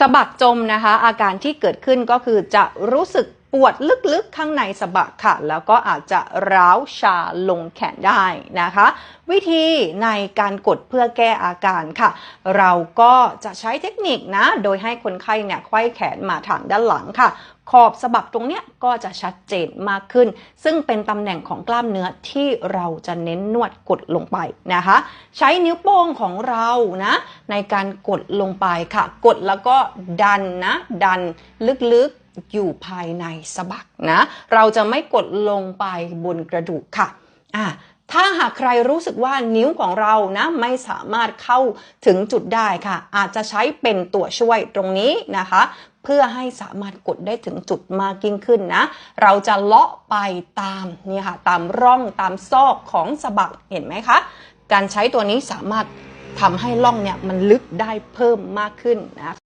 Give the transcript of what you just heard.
สะบักจมนะคะ อาการที่เกิดขึ้นก็คือจะรู้สึก ปวดลึกๆข้างในสะบักค่ะ แล้วก็อาจจะร้าวชาลงแขนได้นะคะ วิธีในการกดเพื่อแก้อาการค่ะ เราก็จะใช้เทคนิคนะ โดยให้คนไข้เนี่ยไขว้แขนมาทางด้านหลังค่ะ ขอบสะบักตรงเนี้ยก็จะชัดเจนมากขึ้น ซึ่งเป็นตำแหน่งของกล้ามเนื้อที่เราจะเน้นนวดกดลงไปนะคะ ใช้นิ้วโป้งของเรานะ ในการกดลงไปค่ะ กดแล้วก็ดันนะ ดันลึกๆ อยู่ภายในสะบักนะ เราจะไม่กดลงไปบนกระดูกค่ะอะถ้าหากใครรู้สึกว่านิ้วของเรานะไม่สามารถเข้าถึงจุดได้ค่ะ อาจจะใช้เป็นตัวช่วยตรงนี้นะคะ เพื่อให้สามารถกดได้ถึงจุดมากยิ่งขึ้นนะ เราจะเลาะไปตามนี่ค่ะตามร่องตามซอกของสะบักเห็นไหมคะ การใช้ตัวนี้สามารถทำให้ร่องเนี่ยมันลึกได้เพิ่มมากขึ้นนะ